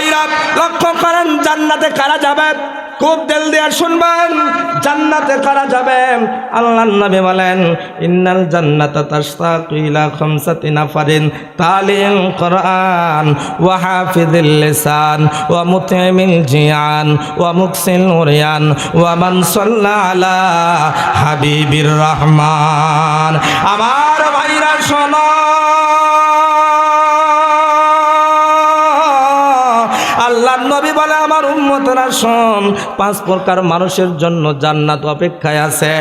ভাইরা, লক্ষ্য করেন, জান্নাতে কারা যাবে? খুব দিল দিয়ে শুনবেন, জান্নাতে কারা যাবে? আল্লাহ নবী বলেন, ইন্নাল জান্নাতা তাশতাকু ইলা খামসাতি নাফারিন তালিম কোরআন ওয়া হাফিযিল লিসান ওয়া মুতঈমিল জিয়ান ওয়া মুকসিল উরিয়ান ওয়া মান সাল্লা আলা হাবিবির রহমান। আমার ভাইরা শোনো নবী বলে আমার উন্মতরা শোন পাঁচ প্রকার মানুষের জন্য জান্নাত অপেক্ষায় আছে।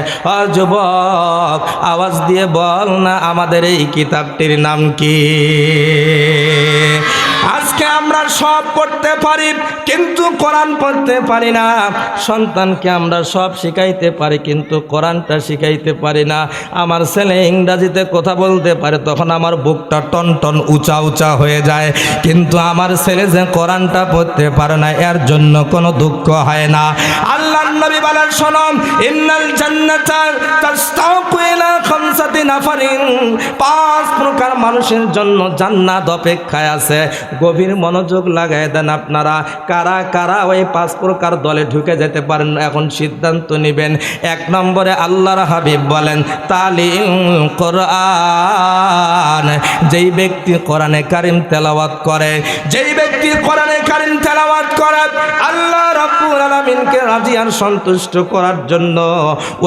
যুবক, আওয়াজ দিয়ে বল না আমাদের এই কিতাবটির নাম কি? আমরা সব পড়তে পারি, কিন্তু কোরআন পড়তে পারি না। সন্তানকে আমরা সব শিখাইতে পারি, কিন্তু কোরআনটা শিখাইতে পারি না। আমার ছেলে ইংরাজিতে কথা বলতে পারে, তখন আমার বুকটা টন টন উঁচা উঁচা হয়ে যায়। কিন্তু আমার ছেলে যে কোরআনটা পড়তে পারে না, এর জন্য কোনো দুঃখ হয় না। আল্লাহ নবী বলেন শোনম ইন্নাল জান্নাতা তাস্তাকু ইলা খামসাতি নাফারিন। পাঁচ প্রকার মানুষের জন্য জান্নাত অপেক্ষায় আছে। গভীর মনোযোগ লাগাই দেন আপনারা। কারা কারা ওই পাঁচ প্রকার দলে ঢুকে যেতে পারেন, এখন সিদ্ধান্ত নেবেন। এক নম্বরে আল্লাহর হাবিব বলেন তালিম কোরআন। যেই ব্যক্তি কোরআনে কারিম তেলাওয়াত করে, যেই ব্যক্তি কোরআনে কারিম তেলাওয়াত করে, আল্লাহ রাব্বুল আলামিনকে রাজি আর সন্তুষ্ট করার জন্য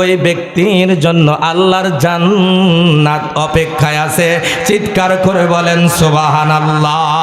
ওই ব্যক্তির জন্য আল্লাহর জান্নাত অপেক্ষায় আছে। চিৎকার করে বলেন, সুবহানাল্লাহ।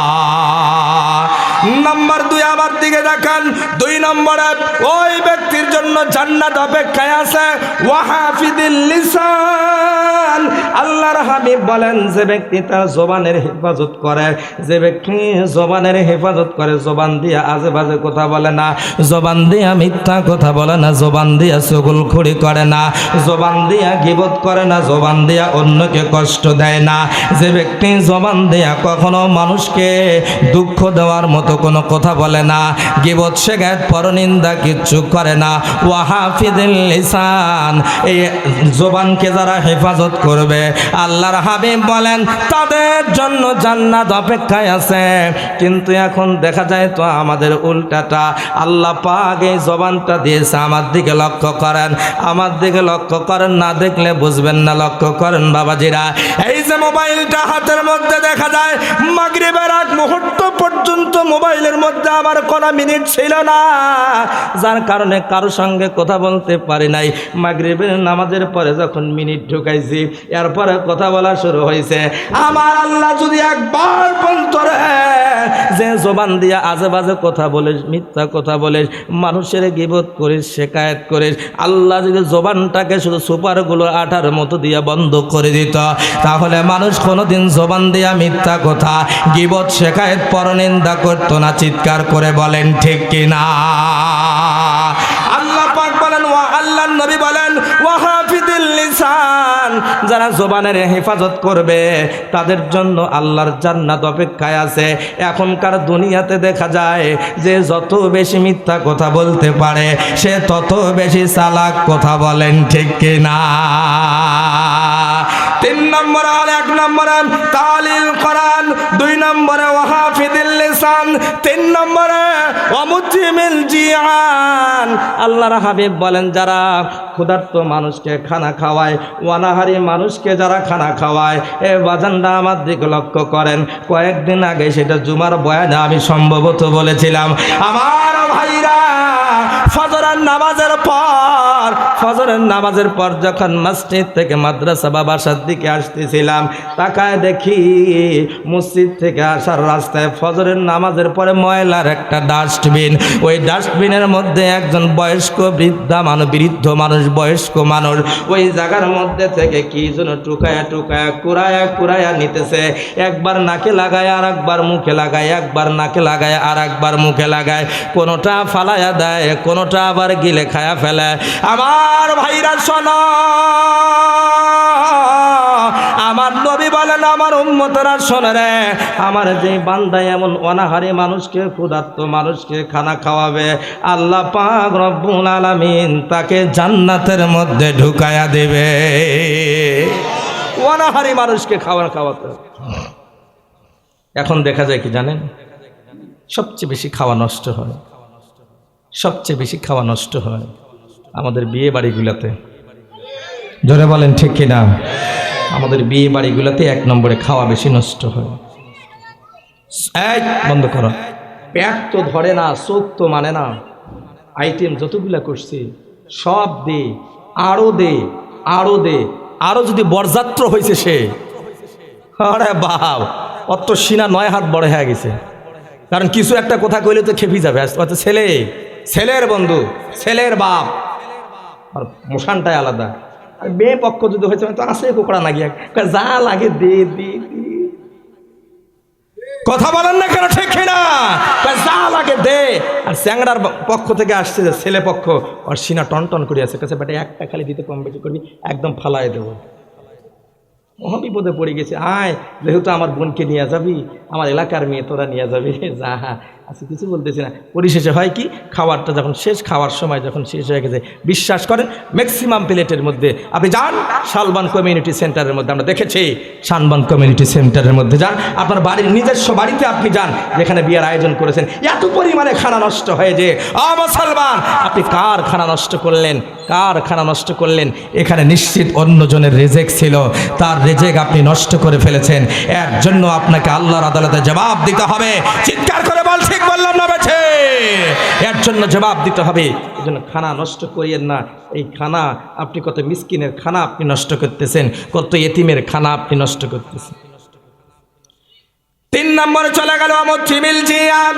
নাম্বার দুই আবার দিকে দেখান। দুই নম্বরে, ওই ব্যক্তির জন্য জান্নাত অপেক্ষায় আছে। ওয়াহাফিদিল লিসান। আল্লাহর হাবিব বলেন, যে ব্যক্তি তার জবানের হেফাজত করে, যে ব্যক্তি জবানের হেফাজত করে, জবান দিয়া আজে বাজে কথা বলে না। জবান দিয়া মিথ্যা কথা বলে না, জবান দিয়া চগুল খুড়ি করে না। জবান দিয়া গিবত করে না, জবান দিয়া অন্যকে কষ্ট দেয় না। যে ব্যক্তি জবান দিয়া কখনো মানুষকে দুঃখ দেওয়ার মতো কোনো কথা বলে না। গিবত শেখায় পরনিন্দা কিচ্ছু করে না। ওয়াহাফিদিল লিসান, এই জবানকে যারা হেফাজত করবে, আল্লাহর হাবিব বলেন, তাদের জন্য জান্নাত অপেক্ষায় আছে। কিন্তু এখন দেখা যায় তো আমাদের উল্টাটা। আল্লাহ পাক এই জবানটা দিয়েছে, আমার দিকে লক্ষ্য করেন। আমার দিকে লক্ষ্য করেন, না দেখলে বুঝবেন না, লক্ষ্য করেন বাবাজিরা। এই যে মোবাইলটা হাতের মধ্যে দেখা যায়, মাগরিবের আগ মুহূর্ত পর্যন্ত মোবাইলের মধ্যে আমার কোনো মিনিট ছিল না, যার কারণে কারও সঙ্গে কথা বলতে পারি নাই। মাগরিবের নামাজের পরে যখন মিনিট ঢুকাইছি, এরপরে কথা বলা শুরু হয়েছে আমার আল্লাহ যদি একবার বন্তরে যে জবান দিয়া আজে বাজে কথা বলিস, মিথ্যা কথা বলিস, মানুষের গিবত করিস শেখায়ত করিস, আল্লাহ যদি জবানটাকে শুধু সুপারগুলো আঠার মতো দিয়া বন্ধ করে দিত, তাহলে মানুষ কোনোদিন জবান দিয়া মিথ্যা কথা, গিবত শেখায়ত পরনিন্দা করতো না, চিৎকার করে বলেন, ঠিক কিনা আল্লাহ পাক বলেন, ওয়া আল্লাহ নবী বলেন ওয়াহাফিদিল লিসান। যারা জবানের হেফাজত করবে, তাদের জন্য আল্লাহর জান্নাত অপেক্ষায় আছে। এখনকার দুনিয়াতে দেখা যায় যে যত বেশি মিথ্যা কথা বলতে পারে, সে তত বেশি চালাক কথা বলেন ঠিক কিনা? তিন নম্বর আর এক নম্বরে তালিল কোরআন, দুই নম্বরে ওয়াহাফিদিল তিন নম্বরে অমুজিমিল জিয়ান। আল্লাহর হাবিব বলেন, যারা ক্ষুধার্ত মানুষকে খানা খাওয়ায় ওয়ানাহারি মানুষকে যারা খানা খাওয়ায়, এ বাজানটা আমার দিকে লক্ষ্য করেন। কয়েকদিন আগে সেটা জুমার বয়ানে আমি সম্ভবত বলেছিলাম, আমার ভাইরা ফজরের নামাজের পর ফজরের নামাজের পর যখন মসজিদ থেকে মাদ্রাসা বা বাসার দিকে আসতেছিলাম, তাকায় দেখি মসজিদ থেকে আসার রাস্তায় ফজরের নামাজের পরে ময়লার একটা ডাস্টবিন। ওই ডাস্টবিনের মধ্যে একজন বয়স্ক বৃদ্ধা মানুষ বৃদ্ধ মানুষ, বয়স্ক মানুষ, ওই জায়গার মধ্যে থেকে কি যেন টুকায়া টুকায়া, কুড়ায়া কুড়ায়া নিতেছে। একবার নাকে লাগায় আর একবার মুখে লাগায়, একবার নাকে লাগায় আর একবার মুখে লাগায়। কোনোটা ফালায়া দেয়, কোনোটা আবার গিলে খায়া ফেলে। আমার ভাইরা শোনো। আমার নবী বলেন, আমার উম্মতরা শোনে রে, আমার যে বান্দায় এমন অনাহারে মানুষকে, ক্ষুধার্ত মানুষকে খানা খাওয়াবে, আল্লাহ পাক রব্বুল আলামিন তাকে জান্নাতের মধ্যে ঢুকায়া দেবে। অনাহারি মানুষকে খাবার খাওয়াতে এখন দেখা যায় কি জানেন? সবচেয়ে বেশি খাওয়া নষ্ট হয়। সবচেয়ে বেশি খাওয়া নষ্ট হয়। আমাদের বিয়ে বাড়িগুলোতে। জোরে বলেন ঠিক কিনা? আমাদের বিয়ে বাড়িগুলোতে এক নম্বরে খাওয়া বেশি নষ্ট হয়। বন্ধ করো। পেট তো ধরে না চোখ তো মানে না। আইটেম যতগুলা করছি সব দে আরও দে আরও দে আরও যদি বরযাত্র হয়েছে সে। আরে বাপ অত সিনা নয় হাত বড় হয়ে গেছে। কারণ কিছু একটা কথা কইলে তো খেপি যাবে। অত ছেলে ছেলের বন্ধু ছেলের বাপ। আর মশানটাই আলাদা। আর মেয়ে পক্ষ যদি হয়েছে তো আসে কোকড়া না গিয়া যা লাগে দে দে দে। কথা বলেন না কেন, ঠিক না যা লাগে দে। আর স্যাংড়ার পক্ষ থেকে আসছে যে ছেলে পক্ষ। আর সিনা টন টন করে আছে কাছে বেটা, একটা খালি দিতে কম বেশি করবি, একদম ফালাই দেবো। মহাবিপদে পড়ে গেছে। আয়, যেহেতু আমার বোনকে নিয়ে যাবি, আমার এলাকার মেয়ে তোরা নিয়ে যাবি। যা আচ্ছা কিছু বলতেছি না। পরিশেষে হয় কি, খাবারটা যখন শেষ, খাওয়ার সময় যখন শেষ হয়ে গেছে, বিশ্বাস করেন ম্যাক্সিমাম প্লেটের মধ্যে, আপনি যান, শালবান কমিউনিটি সেন্টারের মধ্যে, আমরা দেখেছি, শানবান কমিউনিটি সেন্টারের মধ্যে যান। আপনার বাড়ির নিজস্ব বাড়িতে আপনি যান, যেখানে বিয়ের আয়োজন করেছেন। এত পরিমাণে খানা নষ্ট হয়ে যে মুসলমান, আপনি কার খানা নষ্ট করলেন? কার খানা নষ্ট করলেন? এখানে নিশ্চিত অন্যজনের রেজেক ছিল। তার রেজেক আপনি নষ্ট করে ফেলেছেন। এর জন্য আপনাকে আল্লাহর আদালতে জবাব দিতে হবে। চিৎকার করে বল, ঠিক বললাম না বেছে এর জন্য জবাব দিতে হবে। এই জন্য খানা নষ্ট করিয়েন না। এই খানা আপনি কত মিসকিনের খানা আপনি নষ্ট করতেছেন, কত এতিমের খানা আপনি নষ্ট করতেছেন। তিন নম্বরে চলে গেল আমার চিমিল জিয়াম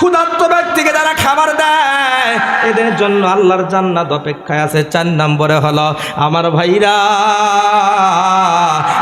ক্ষুধার্ত ব্যক্তিকে যারা খাবার দেয়, এদের জন্য আল্লাহর জান্নাত অপেক্ষায় আছে। চার নম্বরে হলো, আমার ভাইরা,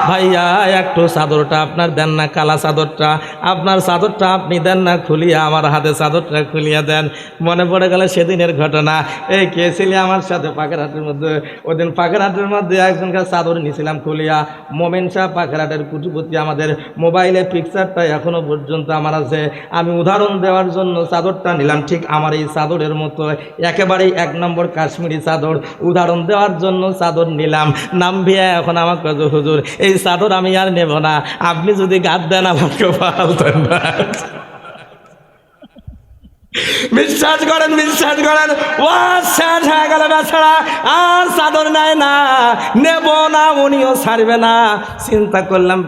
ভাইয়া, একটু চাদরটা আপনার দেন না, কালা চাদরটা। আপনার চাদরটা আপনি দেন না, খুলিয়া আমার হাতে চাদরটা খুলিয়া দেন। মনে পড়ে গেল সেদিনের ঘটনা। এই কে ছিলে আমার সাথে? পাকেরহাটের মধ্যে। ওদিন পাকেরহাটের মধ্যে একজনকার চাদর নিয়েছিলাম খুলিয়া। মোমেন শাহ পাকেরহাটের কুটিপতি আমাদের মোবাইলে পিকচারটা এখনও পর্যন্ত আমার আছে। আমি উদাহরণ দেওয়ার জন্য চাদরটা নিলাম। ঠিক আমার এই চাদরের মতো একেবারেই এক নম্বর কাশ্মীরি চাদর। উদাহরণ দেওয়ার জন্য চাদর নিলাম। নাম ভিয়া এখন আমার কাজ হুজুর, এই চাদর আমি আর নেব না। আপনি যদি গাদ দেন আমাকে না। বিশ্বাস করেন বিশ্বাস করেন। ও, শেষ হয়ে গেল বেছাড়া আর চাদর নেয় না, নেব না, উনিও ছাড়বে না। চিন্তা করলাম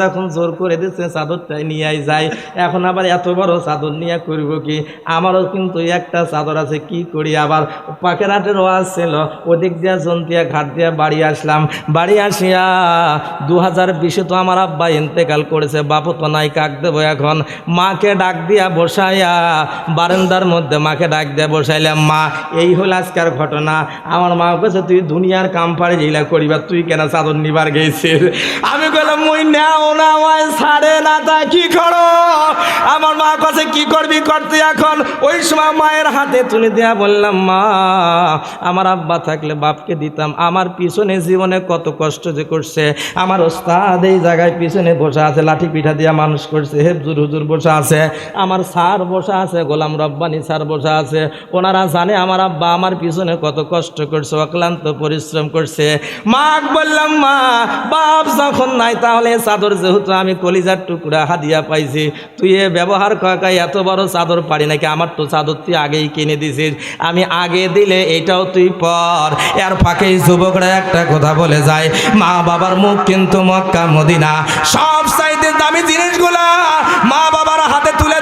যখন জোর করে দিচ্ছে, চাদরটাই নিয়ে যাই এখন আবার এত বড় চাদর নিয়ে করব কি? আমারও কিন্তু একটা চাদর আছে, কি করি আবার? ছিল, ওদিক দিয়া জন্তিয়া ঘাট দিয়া বাড়ি আসলাম। বাড়ি আসিয়া দু হাজার বিশে তো আমার আব্বা ইন্তেকাল করেছে বাপু তো নাই, কাক দেবো এখন? মাকে ডাক দিয়া বসাইয়া বারান্দার মধ্যে মাকে ডাক দিয়া বসাইলাম, মা, এই হল আজকের ঘটনা। আমার মা কাছে তুই দুনিয়ার কাম পারে যেগুলা করিবার তুই কেন চাদর নিবার গেছিস আমি বললাম মুই নেও না ওই ছাড়ে না, তা কি করো? আমার মা কাছে কি করবি, করতে এখন। ওই সময় মায়ের হাতে তুলে দেয়া বললাম, মা, আমার আব্বা থাকলে বাপকে দিতাম। আমার পিছনে জীবনে কত কষ্ট যে করছে। আমার ওস্তাদ এই জায়গায় পিছনে বসে আছে, লাঠি পিঠা দিয়া মানুষ করছে। হেফজুর হুজুর বসে আছে। আমার সার বসে আছে, গোলাম রব্বানি স্যার বসে আছে। ওনারা জানে আমার আব্বা আমার পিছনে কত কষ্ট করছে, অক্লান্ত পরিশ্রম করছে। মাক বললাম, মা, বাপ যখন নাই তাহলে চাদর যেহেতু আমি কলিজার টুকরা হাদিয়া পাইছি, তুই এ ব্যবহার কাকাই এত বড় চাদর পারি নাকি, আমার তো চাদর তুই আগেই কিনে দিছিস। আমি আগে দিলে এটাও তুই পর। এর ফাঁকে যুবকরা একটা কথা বলে যায়, মা বাবার মুখ কিন্তু মক্কা, মদিনা। সব চাইতে দামি জিনিসগুলা মা বাবার হাতে তুলে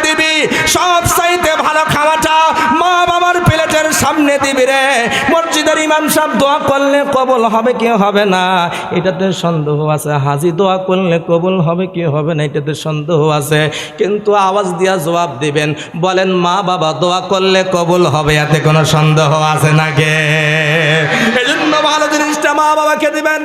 সব চাইতে ভালো খাওয়াটা মা বাবার প্লেটের সামনে দিবি রে। মসজিদের ইমাম সাহেব দোয়া করলে কবল হবে কি হবে না? এটাতে সন্দেহ আছে। হাজি দোয়া করলে কবুল হবে কি হবে না? এটাতে সন্দেহ আছে। কিন্তু আওয়াজ দিয়া জবাব দিবেন, বলেন, মা বাবা, দোয়া করলে কবুল হবে? এতে কোনো সন্দেহ আছে নাকি? এই জন্য ভালো জিনিসটা মা বাবাকে দিবেন।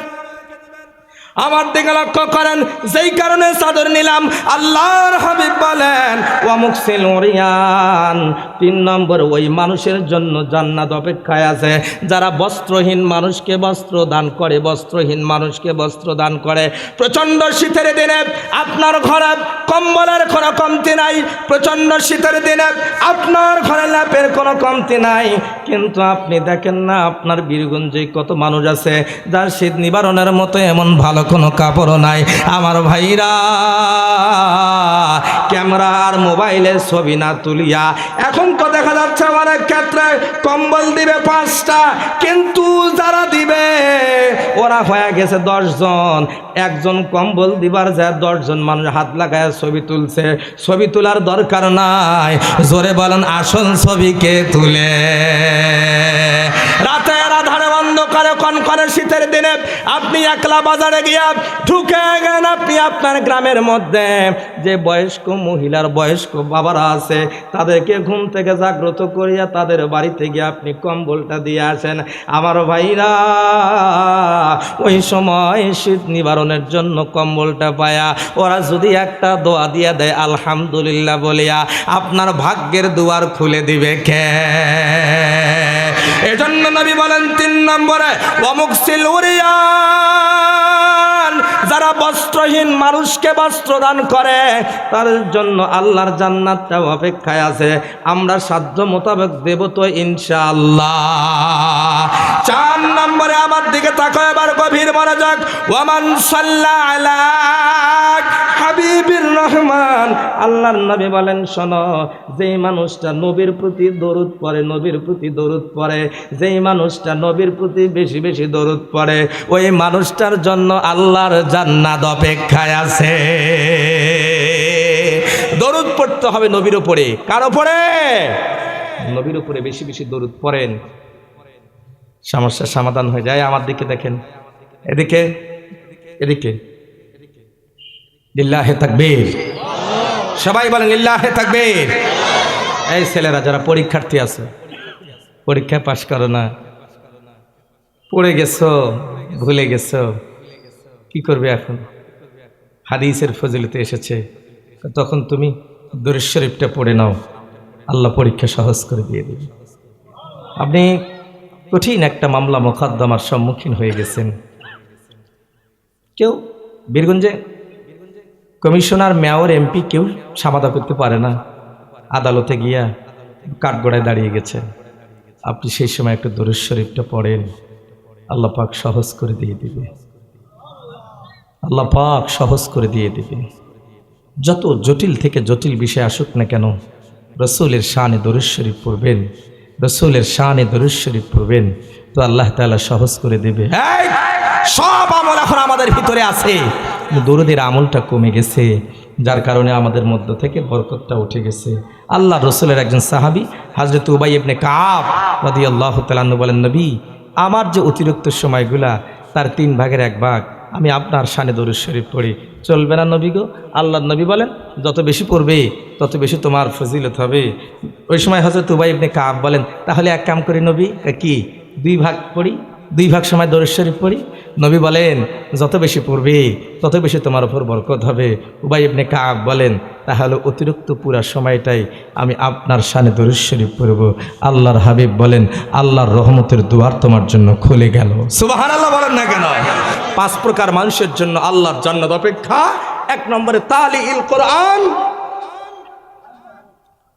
আমার দিকে লক্ষ্য করেন। যেই কারণে চাদর নিলাম। আল্লাহর হাবিব বলেন ওয়ামুকসিল ওরিয়ান। তিন নম্বর, ওই মানুষের জন্য জান্নাত অপেক্ষায় আছে। যারা বস্ত্রহীন মানুষকে বস্ত্র দান করে, বস্ত্রহীন মানুষকে বস্ত্র দান করে। প্রচণ্ড শীতের দিনে আপনার ঘরে কম্বলের কোনো কমতি নাই। প্রচণ্ড শীতের দিনে আপনার ঘরে ল্যাপের কোনো কমতি নাই। কিন্তু আপনি দেখেন না, আপনার বীরগঞ্জে কত মানুষ আছে, যার শীত নিবারণের মতো এমন ভালো কোনো কাপড় নাই। আমার ভাইরা, ক্যামেরা আর মোবাইলের ছবি না তুলিয়া এখন তো দেখা যাচ্ছে অনেক ক্ষেত্রে কম্বল দিবে পাঁচটা, কিন্তু যারা দিবে, ওরা হয়ে গেছে দশজন। একজন কম্বল দিবার যায়, দশজন মানুষ হাত লাগায় ছবি তুলছে। ছবি তোলার দরকার নাই। জোরে বলেন, আসল ছবিকে তুলে? অন্ধকারে শীতের দিনে। আপনি একলা বাজারে গিয়া ঢুকে গেলেন আপনি আপনার গ্রামের মধ্যে। যে বয়স্ক মহিলার বয়স্ক বাবারা আছে, তাদেরকে ঘুম থেকে জাগ্রত করিয়া তাদের বাড়িতে গিয়ে আপনি কম্বলটা দিয়ে আসেন। আমার ভাইরা, ওই সময় শীত নিবারণের জন্য কম্বলটা পায়া, ওরা যদি একটা দোয়া দিয়ে দেয়, আলহামদুলিল্লাহ বলিয়া, আপনার ভাগ্যের দুয়ার খুলে দিবে কে? এজন্য নবী বলেন তিন নম্বরে অমুকসিল উরিয়ান। যারা বস্ত্রহীন মানুষকে বস্ত্র দান করে, তার জন্য আল্লাহর জান্নাতটাও অপেক্ষায় আছে। আমরা সাধ্য মোতাবেক দেব তো ইনশাআল্লাহ। চার নম্বরে আমার দিকে তাকাও, এবার গভীর মনোযোগ। ওয়ামান সাল্লা আলা হাবিবির রহমান। আল্লাহর নবী বলেন, শোনো, যেই মানুষটা নবীর প্রতি দরুদ পড়ে, নবীর প্রতি দরুদ পড়ে, যেই মানুষটা নবীর প্রতি বেশি বেশি দরুদ পড়ে, ওই মানুষটার জন্য আল্লাহর জান্নাত অপেক্ষায় আছে। দরুদ পড়তে হবে নবীর উপরে। কার উপরে? নবীর উপরে বেশি বেশি দরুদ পড়েন। সমস্যার সমাধান হয়ে যায়। আমার দিকে দেখেন। এদিকে। এদিকে। লিল্লাহে তাকবীর। সবাই বলেন লিল্লাহে তাকবীর। এই ছেলেরা যারা পরীক্ষার্থী আছে পরীক্ষায় পাশ করো না। পড়ে গেছো, ভুলে গেছো। কি করবে এখন? হাদিসের ফজিলতে এসেছে, তখন তুমি দরুদ শরীফটা পড়ে নাও। আল্লাহ পরীক্ষা সহজ করে দিয়ে দেবে। আপনি কঠিন একটা মামলা মোকদ্দমার সম্মুখীন হয়ে গেছেন। কেউ বীরগঞ্জে কমিশনার মেয়র, এমপি কেউ সমাধা করতে পারে না। আদালতে গিয়া কাঠগড়ায় দাঁড়িয়ে গেছে। আপনি সেই সময় একটু দরুদ শরীফটা পড়েন। আল্লাহ পাক সহজ করে দিয়ে দিবে। আল্লাহ পাক সহজ করে দিয়ে দিবে। যত জটিল থেকে জটিল বিষয় আসুক না কেন, রসুলের শানে দরুদ শরীফ পড়বেন। রসুলের শানে দরুদ শরীফ পড়বেন। তো আল্লাহ তাআলা সহজ করে দেবে। সব আমল এখন আমাদের ভিতরে আছে। দরুদের আমলটা কমে গেছে, যার কারণে আমাদের মধ্য থেকে বরকতটা উঠে গেছে। আল্লাহ রসুলের একজন সাহাবি, হাজরত উবাই ইবনে কাব রাদি আল্লাহ তালান্ন বলেন, নবী, আমার যে অতিরিক্ত সময়গুলা, তার তিন ভাগের এক ভাগ আমি আপনার শানে দরুদ শরীফ পড়ি। চলবে না নবী গো? আল্লাহ নবী বলেন, যত বেশি পড়বে, তত বেশি তোমার ফজিলত হবে। ওই সময় হজরত উবাই ইবনে কাব বলেন, তাহলে এক কাম করি নবী কি, দুই ভাগ পড়ি? দুই ভাগ সময় দরুদ শরীফ পড়ি? নবী বলেন, যত বেশি পড়বে, তত বেশি তোমার উপর বরকত হবে। উবাই ইবনে কাব বলেন, তাহলে অতিরিক্ত পুরা সময়টাই আমি আপনার শানে দরুদ পড়ব। আল্লাহর হাবিব বলেন, আল্লাহর রহমতের দুয়ার তোমার জন্য খুলে গেল। আল্লাহ বলেন না কেন? পাঁচ প্রকার মানুষের জন্য আল্লাহর জান্নাত অপেক্ষা। এক নম্বরে তালি ইল কোরআন।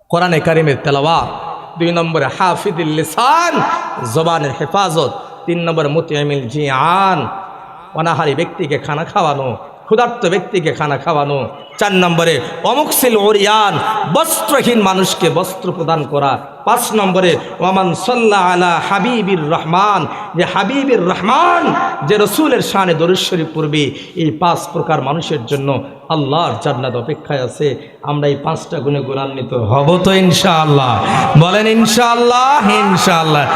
কোরআনে কারিমের তেলাওয়াত। দুই নম্বরে হাফিদুল জবানের হেফাজত। তিন নম্বরে মুতিয়ামিল জিয়ান। অনাহারি ব্যক্তিকে খানা খাওয়ানো, ক্ষুধার্ত ব্যক্তিকে খানা খাওয়ানো। চার নম্বরে অমুকশিল ওরিয়ান, বস্ত্রহীন মানুষকে বস্ত্র প্রদান করা। পাঁচ নম্বরে, ওমান সাল্লাহ আলা হাবিবির রহমান, যে হাবিবির রহমান, যে রসুলের শানে দরুশ্বরী পূর্বে এই পাঁচ প্রকার মানুষের জন্য আল্লাহর জান্নাত অপেক্ষায় আছে। আমরা এই পাঁচটা গুণে গুণান্বিত হব তো ইনশাআল্লাহ। বলেন ইনশাআল্লাহ ইনশাআল্লাহ।